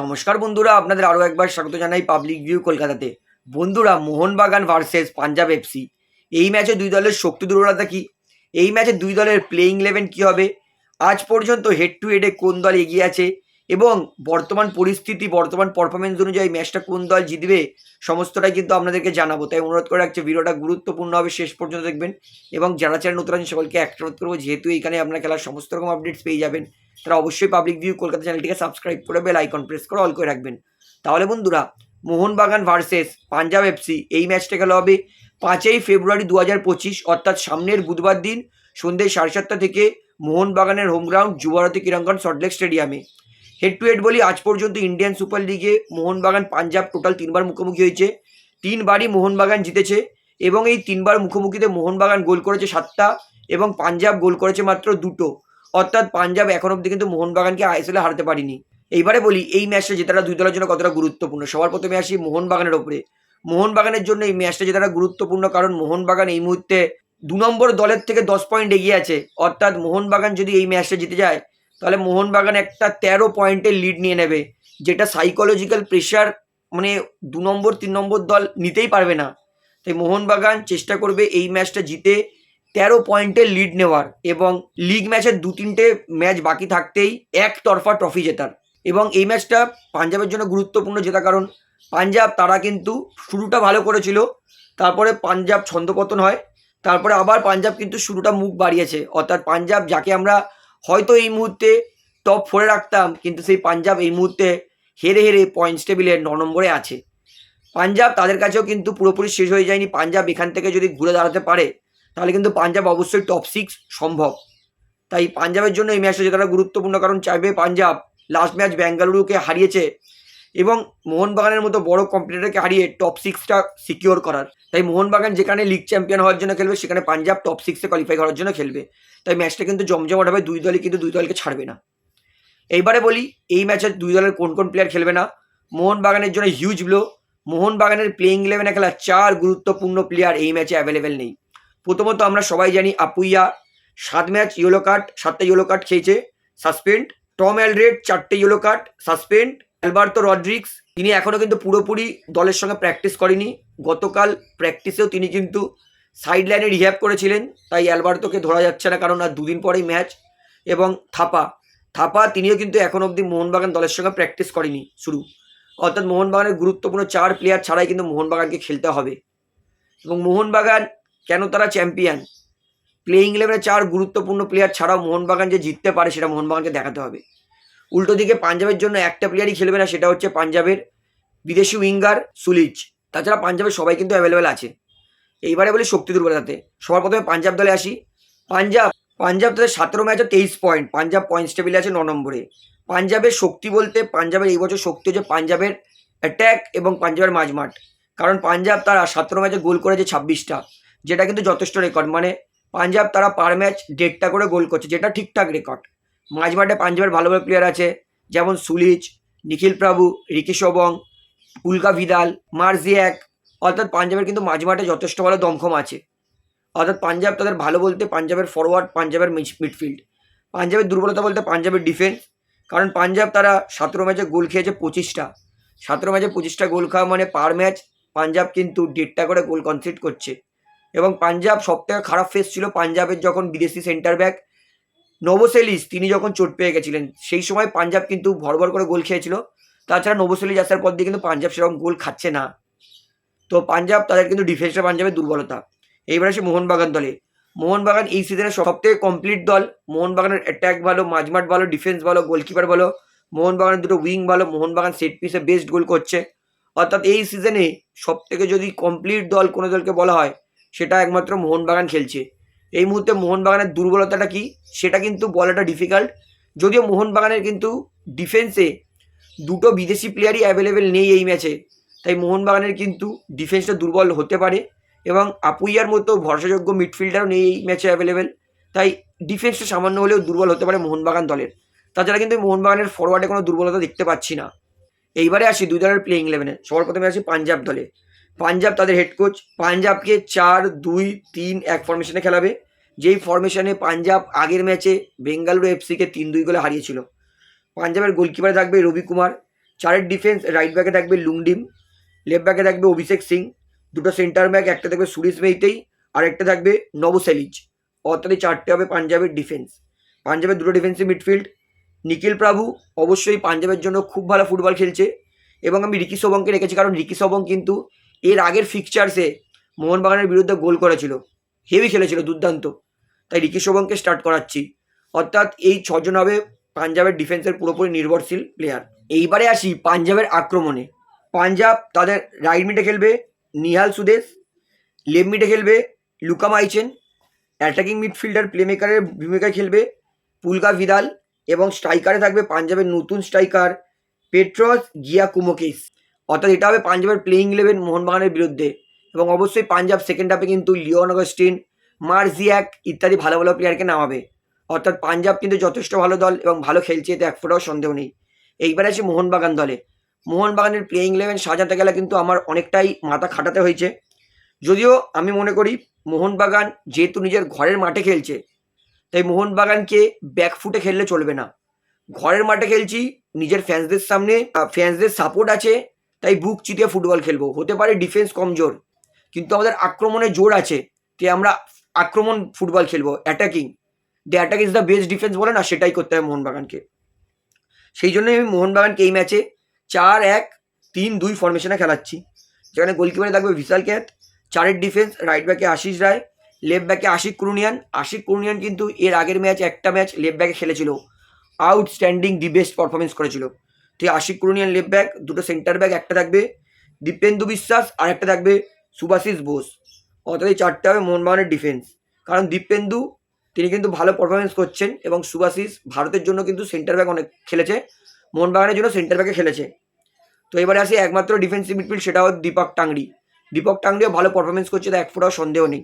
নমস্কার বন্ধুরা, আপনাদের আরও একবার স্বাগত জানাই পাবলিক ভিউ কলকাতাতে। বন্ধুরা, মোহনবাগান ভার্সেস পাঞ্জাব এফসি এই ম্যাচে দুই দলের শক্তি দুর্বলতা কী? এই ম্যাচে দুই দলের প্লেইং ইলেভেন কী হবে? আজ পর্যন্ত হেড টু হেডে কোন দল এগিয়ে আছে? এবং বর্তমান পরিস্থিতি, বর্তমান পারফরমেন্স অনুযায়ী ম্যাচটা কোন দল জিতবে, সমস্তটাই কিন্তু আপনাদেরকে জানাব। তাই অনুরোধ করে রাখছি, ভিডিওটা গুরুত্বপূর্ণ হবে শেষ পর্যন্ত দেখবেন। এবং যারা চ্যানেল নতুন আছেন, সকলকে একটা অনুরোধ করব, যেহেতু এখানে আপনারা খেলার সমস্ত রকম আপডেটস পেয়ে যাবেন। তারা অবশ্যই পাবলিক ভিউ কলকাতা চ্যানেলটিকে সাবস্ক্রাইব করে বেল আইকন প্রেস করে অল করে রাখবেন। তাহলে বন্ধুরা, মোহনবাগান ভার্সেস পাঞ্জাব এফসি এই ম্যাচটা খেলা হবে পাঁচই ফেব্রুয়ারি দু হাজার পঁচিশ, অর্থাৎ সামনের বুধবার দিন সন্ধ্যে সাড়ে সাতটা থেকে মোহনবাগানের home ground Yuva Bharati Krirangan Salt Lake স্টেডিয়ামে হেড টু হেড বলি, আজ পর্যন্ত ইন্ডিয়ান সুপার লিগে মোহনবাগান পাঞ্জাব টোটাল তিনবার মুখোমুখি হয়েছে। তিনবারই মোহনবাগান জিতেছে এবং এই তিনবার মুখোমুখিতে মোহনবাগান গোল করেছে সাতটা এবং পাঞ্জাব গোল করেছে মাত্র দুটো। অর্থাৎ পাঞ্জাব এখন অব্দি কিন্তু মোহনবাগানকে আইএসএলে হারাতে পারিনি। এইবারে বলি, এই ম্যাচটা জেতাটা দুই দলের জন্য কতটা গুরুত্বপূর্ণ? সবার প্রথমে আসি মোহনবাগানের ওপরে। মোহনবাগানের জন্য এই ম্যাচটা জেতাটা গুরুত্বপূর্ণ কারণ মোহনবাগান এই মুহূর্তে দু নম্বর দলের থেকে দশ পয়েন্ট এগিয়ে আছে। অর্থাৎ মোহনবাগান যদি এই ম্যাচটা জিতে যায়, তাহলে মোহনবাগান একটা তেরো পয়েন্টের লিড নিয়ে নেবে, যেটা সাইকোলজিক্যাল প্রেশার মানে দু নম্বর, তিন নম্বর দল নিতেই পারবে না। তাই মোহনবাগান চেষ্টা করবে এই ম্যাচটা জিতে তেরো পয়েন্টের লিড নেওয়ার এবং লিগ ম্যাচের দু তিনটে ম্যাচ বাকি থাকতেই একতরফা ট্রফি জেতার। এবং এই ম্যাচটা পাঞ্জাবের জন্য গুরুত্বপূর্ণ জেতা কারণ পাঞ্জাব তারা কিন্তু শুরুটা ভালো করেছিল, তারপরে পাঞ্জাব ছন্দপতন হয়, তারপরে আবার পাঞ্জাব কিন্তু শুরুটা মুখ বাড়িয়েছে। অর্থাৎ পাঞ্জাব যাকে আমরা হয়তো এই মুহূর্তে টপ ফোরে রাখতাম, কিন্তু সেই পাঞ্জাব এই মুহূর্তে হেরে হেরে পয়েন্টস টেবিলের ন নম্বরে আছে। পাঞ্জাব তাদের কাছেও কিন্তু পুরোপুরি শেষ হয়ে যায়নি। পাঞ্জাব এখান থেকে যদি ঘুরে দাঁড়াতে পারে তাহলে কিন্তু পাঞ্জাব অবশ্যই টপ সিক্স সম্ভব। তাই পাঞ্জাবের জন্য এই ম্যাচটা জেতাটা গুরুত্বপূর্ণ, কারণ চাইবে পাঞ্জাব লাস্ট ম্যাচ বেঙ্গালুরুকে হারিয়েছে এবং মোহনবাগানের মতো বড় কম্পিটিটরকে হারিয়ে টপ সিক্সটা সিকিওর করার। তাই মোহনবাগান যেখানে লিগ চ্যাম্পিয়ন হওয়ার জন্য খেলবে, সেখানে পাঞ্জাব টপ সিক্সে কোয়ালিফাই করার জন্য খেলবে। তাই ম্যাচটা কিন্তু জমজমাট হবে, দুই দলই কিন্তু দুই দলকে ছাড়বে না। এইবারে বলি, এই ম্যাচে দুই দলের কোন কোন প্লেয়ার খেলবে না। মোহনবাগানের জন্য হিউজ ব্লো মোহনবাগানের প্লেইং ইলেভেনে খেলা চার গুরুত্বপূর্ণ প্লেয়ার এই ম্যাচে অ্যাভেলেবেল নেই। প্রথমত আমরা সবাই জানি আপুইয়া সাত ম্যাচ ইয়েলো কার্ড সাতটা ইয়েলো কার্ড খেয়েছে সাসপেন্ড টম অ্যালরেড চারটে yellow card suspend Alberto Rodriguez তিনি এখনও কিন্তু পুরোপুরি দলের সঙ্গে প্র্যাকটিস করেনি। গতকাল প্র্যাকটিসেও তিনি কিন্তু সাইড লাইনে রিহ্যাব করেছিলেন, তাই অ্যালবার্তোকে ধরা যাচ্ছে না কারণ আর দুদিন পরেই ম্যাচ এবং থাপা। থাপা তিনিও কিন্তু এখন অবধি মোহনবাগান দলের সঙ্গে প্র্যাকটিস করেনি, শুরু। অর্থাৎ মোহনবাগানের গুরুত্বপূর্ণ চার প্লেয়ার ছাড়াই কিন্তু মোহনবাগানকে খেলতে হবে। এবং মোহনবাগান কেন তারা চ্যাম্পিয়ন? প্লেইং ইলেভেনে চার গুরুত্বপূর্ণ প্লেয়ার ছাড়াও মোহনবাগান যে জিততে পারে সেটা মোহনবাগানকে দেখাতে হবে। উল্টো দিকে পাঞ্জাবের জন্য একটা প্লেয়ারই খেলবে না, সেটা হচ্ছে পাঞ্জাবের বিদেশি উইঙ্গার সুলিচ। তাছাড়া পাঞ্জাবের সবাই কিন্তু অ্যাভেলেবেল আছে। এইবারে বলি শক্তি দুর্বলতাতে। সবার প্রথমে পাঞ্জাব দলে আসি। পাঞ্জাব পাঞ্জাব তাদের সতেরো ম্যাচে তেইশ পয়েন্ট পাঞ্জাব পয়েন্ট টেবিলে আছে ন নম্বরে। পাঞ্জাবের শক্তি বলতে পাঞ্জাবের এই বছর শক্তি হচ্ছে পাঞ্জাবের অ্যাট্যাক এবং পাঞ্জাবের মাঝমাঠ। কারণ পাঞ্জাব তারা সতেরো ম্যাচে গোল করেছে ছাব্বিশটা। যেটা কিন্তু যথেষ্ট রেকর্ড মানে পাঞ্জাব তারা পার ম্যাচ দেড়টা করে গোল করছে, যেটা ঠিকঠাক রেকর্ড মাঝমাঠে পাঞ্জাবের ভালো ভালো প্লেয়ার আছে, যেমন সুলিচ, নিখিল প্রভু, রিকি শবং উল্কা ভিদাল মার্জিয়াক অর্থাৎ পাঞ্জাবের কিন্তু মাঝমাঠে যথেষ্ট ভালো দমখম আছে। অর্থাৎ পাঞ্জাব তাদের ভালো বলতে পাঞ্জাবের ফরওয়ার্ড পাঞ্জাবের মিডফিল্ড পাঞ্জাবের দুর্বলতা বলতে পাঞ্জাবের ডিফেন্স কারণ পাঞ্জাব তারা সতেরো ম্যাচে গোল খেয়েছে পঁচিশটা। সতেরো ম্যাচে পঁচিশটা গোল খাওয়া মানে পার ম্যাচ পাঞ্জাব কিন্তু দেড়টা করে গোল কনসিড করছে। এবং পাঞ্জাব সবথেকে খারাপ ফেস ছিল পাঞ্জাবের যখন বিদেশি সেন্টার ব্যাক নবসেলিস, তিনি যখন চোট পেয়ে গেছিলেন, সেই সময় পাঞ্জাব কিন্তু ভরভর করে গোল খেয়েছিল। তাছাড়া নোভোসেলিস আসার পর দিয়ে কিন্তু পাঞ্জাব সেরকম গোল খাচ্ছে না। তো পাঞ্জাব তাদের কিন্তু ডিফেন্সটা পাঞ্জাবের দুর্বলতা। এইবার আসে মোহনবাগান দলে। মোহনবাগান এই সিজনের সবথেকে কমপ্লিট দল। মোহনবাগানের অ্যাট্যাক ভালো, মাঝমাঠ ভালো ডিফেন্স ভালো গোলকিপার ভালো, মোহনবাগানের দুটো উইং ভালো, মোহনবাগান সেট পিসে বেস্ট গোল করছে। অর্থাৎ এই সিজনে সব থেকে যদি কমপ্লিট দল কোনো দলকে বলা হয় সেটা একমাত্র মোহনবাগান খেলছে। এই মুহূর্তে মোহনবাগানের দুর্বলতাটা কি? সেটা কিন্তু বলাটা ডিফিকাল্ট যদিও মোহনবাগানের কিন্তু ডিফেন্সে দুটো বিদেশি প্লেয়ারই অ্যাভেলেবেল নেই এই ম্যাচে তাই মোহনবাগানের কিন্তু ডিফেন্সটা দুর্বল হতে পারে এবং আপুইয়ার মতো ভরসাযোগ্য মিডফিল্ডারও নেই এই ম্যাচে অ্যাভেলেবেল তাই ডিফেন্সটা সামান্য হলেও দুর্বল হতে পারে মোহনবাগান দলের। তাছাড়া কিন্তু মোহনবাগানের ফরওয়ার্ডে কোনো দুর্বলতা দেখতে পাচ্ছি না। এইবারে আসি দুই দলের প্লেইং ইলেভেনে সবার প্রথমে আসি পাঞ্জাব দলে। পাঞ্জাব তাদের হেড কোচ পাঞ্জাবকে চার, দুই, তিন এক ফরমেশনে খেলাবে। যেই ফরমেশনে পাঞ্জাব আগের ম্যাচে বেঙ্গালুরু এফসিকে তিন, দুই গোলে হারিয়েছিল। পাঞ্জাবের গোলকিপারে থাকবে রবি কুমার। চারের ডিফেন্স রাইট ব্যাকে থাকবে লুংডিম। লেফট ব্যাকে থাকবে অভিষেক সিং। দুটো সেন্টার ব্যাক একটা থাকবে সুরেশ মেইতেই, আর একটা থাকবে নবসেলিজ অর্থাৎ চারটে হবে পাঞ্জাবের ডিফেন্স পাঞ্জাবের দুটো ডিফেন্সিভ মিডফিল্ড নিখিল প্রভু অবশ্যই পাঞ্জাবের জন্য খুব ভালো ফুটবল খেলছে। এবং আমি রিকি সবংকে রেখেছি, কারণ রিকি সবং কিন্তু এর আগের ফিকচার্সে মোহনবাগানের বিরুদ্ধে গোল করেছিল। হেভি খেলেছিল, দুর্দান্ত। তাই রিকি শোভনকে স্টার্ট করাচ্ছি। অর্থাৎ এই ছজন হবে পাঞ্জাবের ডিফেন্সের পুরোপুরি নির্ভরশীল প্লেয়ার এইবারে আসি পাঞ্জাবের আক্রমণে। পাঞ্জাব তাদের রাইট মিডে খেলবে, নিহাল সুদেশ। লেফট মিডে খেলবে, লুকা মাইচেন। অ্যাটাকিং মিডফিল্ডার প্লেমেকারের ভূমিকায় খেলবে পুলকা ভিদাল। এবং স্ট্রাইকারে থাকবে পাঞ্জাবের নতুন স্ট্রাইকার পেট্রস গিয়া কুমোকিস অর্থাৎ এটা হবে পাঞ্জাবের প্লেইং ইলেভেন মোহনবাগানের বিরুদ্ধে। এবং অবশ্যই পাঞ্জাব সেকেন্ড হাফে কিন্তু লিওন অগস্টিন, মার্জিয়াক ইত্যাদি ভালো ভালো প্লেয়ারকে নামাবে। অর্থাৎ পাঞ্জাব কিন্তু যথেষ্ট ভালো দল এবং ভালো খেলছে, এতে এক ফোটাও সন্দেহ নেই। এইবার আছে মোহনবাগান দলে। মোহনবাগানের প্লেইং ইলেভেন সাজাতে গেলে কিন্তু আমার অনেকটাই মাথা খাটাতে হয়েছে। যদিও আমি মনে করি মোহনবাগান যেহেতু নিজের ঘরের মাঠে খেলছে, তাই মোহনবাগানকে ব্যাকফুটে খেললে চলবে না। ঘরের মাঠে খেলছি, নিজের ফ্যান্সদের সামনে ফ্যান্সদের সাপোর্ট আছে তাই বুক চিতিয়ে ফুটবল খেলব। হতে পারে ডিফেন্স কমজোর, কিন্তু আমাদের আক্রমণে জোর আছে তাই আমরা আক্রমণ ফুটবল খেলব attacking the attack is the best defence বলে না, সেটাই করতে হবে মোহনবাগানকে। সেই জন্যই আমি মোহনবাগানকে এই ম্যাচে চার, এক, তিন, দুই ফরমেশনে খেলাচ্ছি। যেখানে গোলকিপারে থাকবে বিশাল ক্যাথ চারের ডিফেন্স রাইট ব্যাকে আশিস রায় লেফট ব্যাকে আশিক কুরুনিয়ান। আশিক কুরুনিয়ান কিন্তু এর আগের ম্যাচ একটা ম্যাচ লেফট ব্যাকে খেলেছিল। আউটস্ট্যান্ডিং দি বেস্ট পারফরমেন্স করেছিল। এই আশিক কুরুনিয়ান লেফট ব্যাক দুটো সেন্টার ব্যাক একটা থাকবে দীপেন্দু বিশ্বাস আর একটা থাকবে সুভাশিস বোস। অর্থাৎ এই চারটে হবে মোহনবাগানের ডিফেন্স কারণ দীপেন্দু, তিনি কিন্তু ভালো পারফরমেন্স করছেন এবং সুভাশিস ভারতের জন্য কিন্তু সেন্টার ব্যাক অনেক খেলেছে মোহনবাগানের জন্য সেন্টার ব্যাকে খেলেছে। তো এবারে আসি একমাত্র ডিফেন্সিভ মিডফিল্ড সেটা হচ্ছে দীপক টাংরি। দীপক টাংরিও ভালো পারফরমেন্স করছে তা এক ফোটাও সন্দেহ নেই।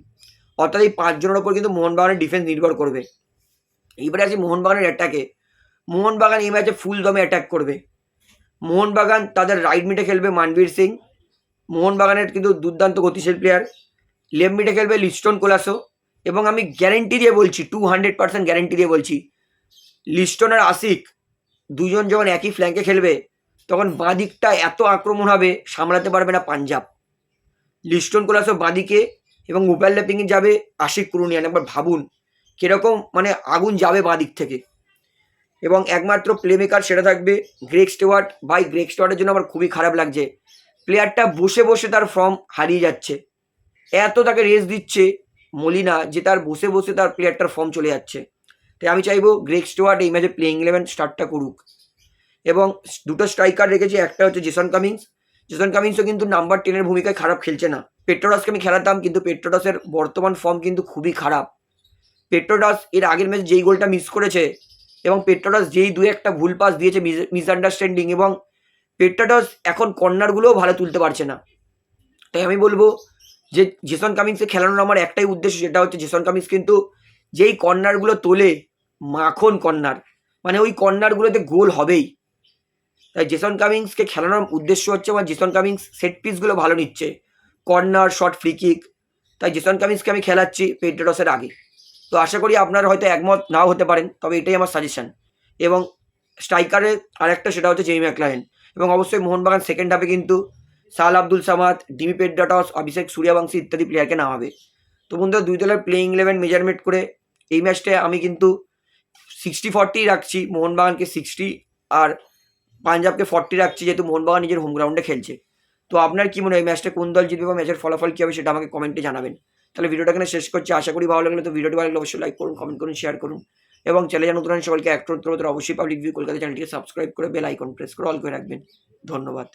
অর্থাৎ এই পাঁচজনের ওপর কিন্তু মোহনবাগানের ডিফেন্স নির্ভর করবে। এইবারে আসি মোহনবাগানের অ্যাটাকে মোহনবাগান এই ম্যাচে ফুল দমে অ্যাটাক করবে। মোহনবাগান তাদের রাইট মিডে খেলবে মানবীর সিং। মোহনবাগানের কিন্তু দুর্দান্ত গতিশীল প্লেয়ার লেফট মিডে খেলবে লিস্টন কোলাসো। এবং আমি গ্যারেন্টি দিয়ে বলছি টু হান্ড্রেড পার্সেন্ট গ্যারেন্টি দিয়ে বলছি লিস্টন আর আশিক দুজন যখন একই ফ্ল্যাঙ্কে খেলবে, তখন বাঁ দিকটা এত আক্রমণ হবে, সামলাতে পারবে না পাঞ্জাব। লিস্টন কোলাসো বাঁদিকে এবং মোবাইল ল্যাপিংয়ে যাবে আশিক কুরুনিয়ান। একবার ভাবুন, কীরকম মানে আগুন যাবে বাঁ দিক থেকে। এবং একমাত্র প্লেমেকার সেটা থাকবে গ্রেক স্টেওয়ার্ট ভাই গ্রেক স্টেওয়ার্টের জন্য আমার খুবই খারাপ লাগছে। প্লেয়ারটা বসে বসে তার ফর্ম হারিয়ে যাচ্ছে। এত তাকে রেস দিচ্ছে মলিনা যে তার বসে বসে তার প্লেয়ারটার ফর্ম চলে যাচ্ছে। তাই আমি চাইব গ্রেক স্টুয়ার্ট এই ম্যাচে প্লেইং ইলেভেন স্টার্টটা করুক। এবং দুটো স্ট্রাইকার রেখেছি, একটা হচ্ছে জেসন কামিংস জেসন কামিংসও কিন্তু নাম্বার টেনের ভূমিকায় খারাপ খেলছে না। পেট্রোডাসকে আমি খেলাতাম, কিন্তু পেট্রোডাসের বর্তমান ফর্ম কিন্তু খুবই খারাপ। পেট্রোডাস এর আগের ম্যাচ যেই গোলটা মিস করেছে এবং পেট্রোডাস যেই দু একটা ভুল পাস দিয়েছে মিসআন্ডারস্ট্যান্ডিং এবং পেট্রোডাস এখন কর্নারগুলোও ভালো তুলতে পারছে না। তাই আমি বলব যে জেসন কামিংসকে খেলানোর আমার একটাই উদ্দেশ্য, সেটা হচ্ছে জেসন কামিংস কিন্তু যেই কর্নারগুলো তোলে, মাখন কর্নার মানে ওই কর্নারগুলোতে গোল হবেই। তাই জেসন কামিংসকে খেলানোর উদ্দেশ্য হচ্ছে আমার জেসন কামিংস সেট পিসগুলো ভালো নিচ্ছে। কর্নার শর্ট ফ্রি কিক তাই জেসন কামিংসকে আমি খেলাচ্ছি পেট্রাডসের আগে। তো আশা করি আপনারা হয়তো একমত নাও হতে পারেন, তবে এটাই আমার সাজেশন এবং স্ট্রাইকারের আরেকটা সেটা হচ্ছে জেমি ম্যাকলারেন এবং অবশ্যই মোহনবাগান সেকেন্ড হাফে কিন্তু সাল আব্দুল সামাদ, ডিমি পেড্ডাটস অভিষেক সূর্যবংশী ইত্যাদি প্লেয়ারকে নামাবে। তো বন্ধুরা, দুই দলের প্লেইং ইলেভেন মেজারমেন্ট করে এই ম্যাচটায় আমি কিন্তু সিক্সটি ফর্টি রাখছি, মোহনবাগানকে সিক্সটি আর পাঞ্জাবকে ফর্টি রাখছি, যেহেতু মোহনবাগান নিজের হোম গ্রাউন্ডে খেলছে। তো আপনার কি মনে হয় ম্যাচটা কোন দল জিতবে বা ম্যাচের ফলাফল কী হবে সেটা আমাকে কমেন্টে জানাবেন। তাহলে ভিডিওটা এখানে শেষ করছি। আশা করি ভালো লাগলে তো ভিডিওটি ভালো লাগলে অবশ্যই লাইক করুন কমেন্ট করুন শেয়ার করুন। এবং চ্যানেল নতুন সবাইকে একটু অবশ্যই পাবলিক ভিউ কলকাতা চ্যানেলটিকে সাবস্ক্রাইব করে বেল আইকন প্রেস করে অল করে রাখবেন। ধন্যবাদ।